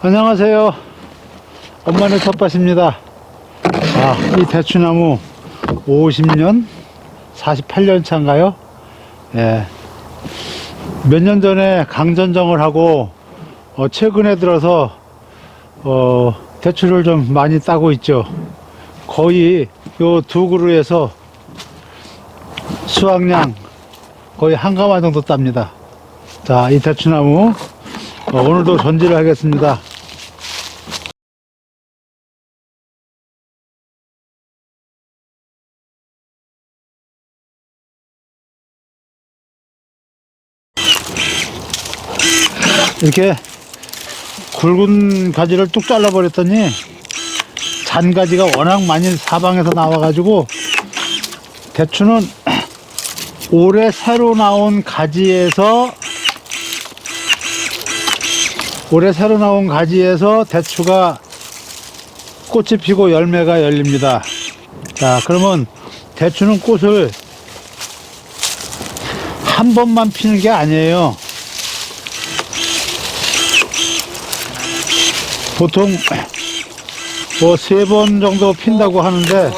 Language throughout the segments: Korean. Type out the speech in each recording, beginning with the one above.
안녕하세요. 엄마네 텃밭입니다. 아, 이 대추나무 50년, 48년 차인가요? 예. 몇 년 전에 강전정을 하고, 어, 최근에 들어서, 어, 대추를 좀 많이 따고 있죠. 거의 요 두 그루에서 수확량 거의 한 가마 정도 땁니다. 자, 이 대추나무, 어, 오늘도 전지를 하겠습니다. 이렇게 굵은 가지를 뚝 잘라버렸더니 잔가지가 워낙 많이 사방에서 나와가지고 대추는 올해 새로 나온 가지에서 올해 새로 나온 가지에서 대추가 꽃이 피고 열매가 열립니다. 자, 그러면 대추는 꽃을 한 번만 피는 게 아니에요. 보통 뭐 세 번 정도 핀다고 하는데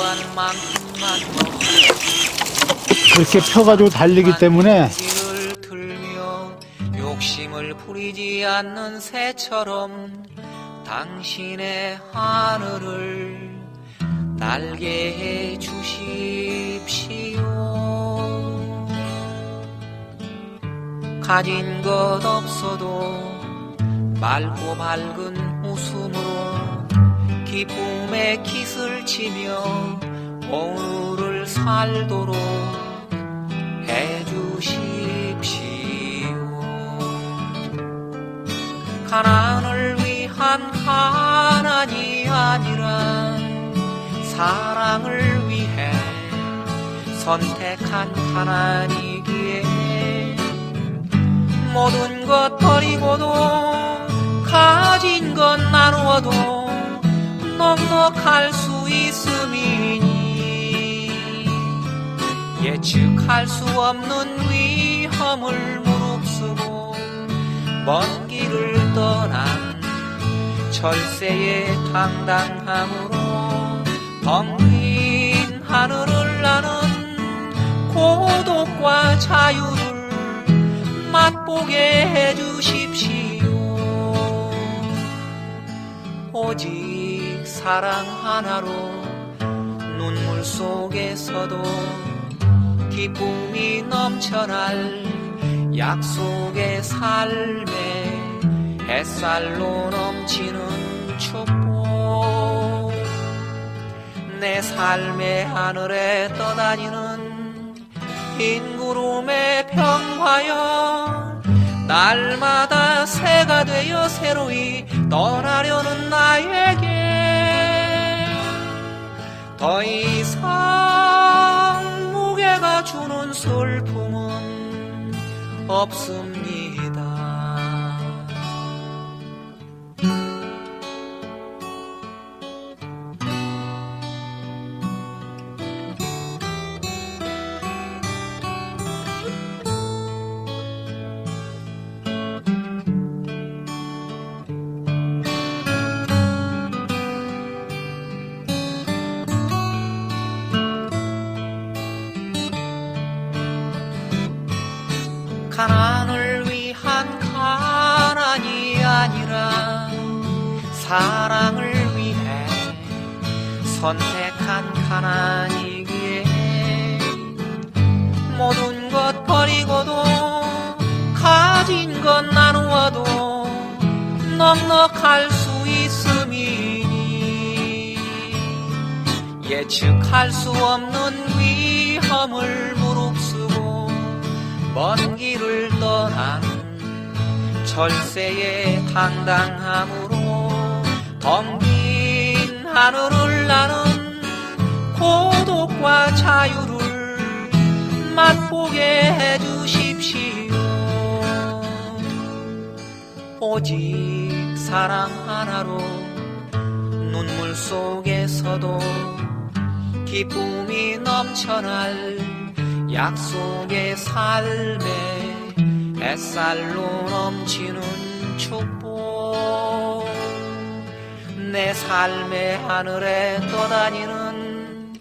그렇게 펴가지고 달리기 때문에 욕심을 부리지 않는 새처럼 당신의 하늘을 날게 해 주십시오. 가진 것 없어도 맑고 밝은 기쁨의 깃을 치며 오늘을 살도록 해주십시오. 가난을 위한 가난이 아니라 사랑을 위해 선택한 가난이기에 모든 것 버리고도 가진 것 나누어도 넉넉할 수 있음이니 예측할 수 없는 위험을 무릅쓰고 먼 길을 떠난 철새의 당당함으로 텅빈 하늘을 나는 고독과 자유를 맛보게 해주십시오. 오직 사랑 하나로 눈물 속에서도 기쁨이 넘쳐날 약속의 삶에 햇살로 넘치는 축복. 내 삶의 하늘에 떠다니는 흰 구름의 평화여 날마다 새가 되어 새로이 떠나려는 나에게 더 이상 무게가 주는 슬픔은 없습니다. 사랑을 위해 선택한 가난이기에 모든 것 버리고도 가진 것 나누어도 넉넉할 수 있음이니 예측할 수 없는 위험을 무릅쓰고 먼 길을 떠난 철새의 당당함으로 텅빈 하늘을 나는 고독과 자유를 맛보게 해주십시오. 오직 사랑 하나로 눈물 속에서도 기쁨이 넘쳐날 약속의 삶에 햇살로 넘치는 축복 내 삶의 하늘에 떠다니는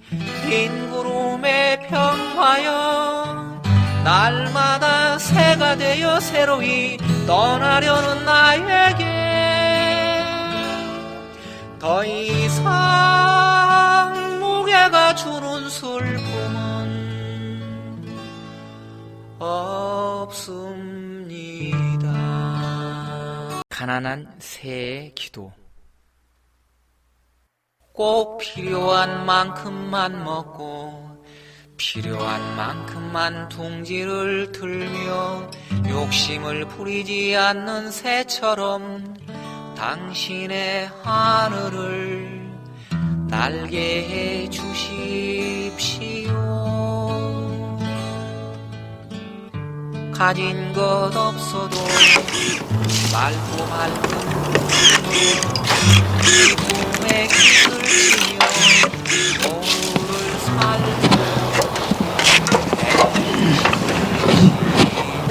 흰 구름의 평화여 날마다 새가 되어 새로이 떠나려는 나에게 더 이상 무게가 주는 슬픔은 없습니다. 가난한 새의 기도 꼭 필요한 만큼만 먹고 필요한 만큼만 둥지를 들며 욕심을 부리지 않는 새처럼 당신의 하늘을 날게 해 주십시오. 가진 것 없어도 치며 오늘을 살고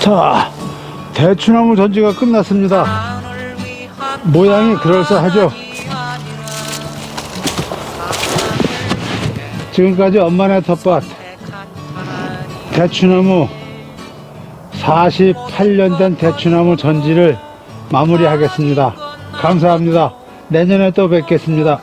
자, 대추나무 전지가 끝났습니다. 모양이 그럴싸하죠? 지금까지 엄마네 텃밭 대추나무 48년 된 대추나무 전지를 마무리하겠습니다. 감사합니다. 내년에 또 뵙겠습니다.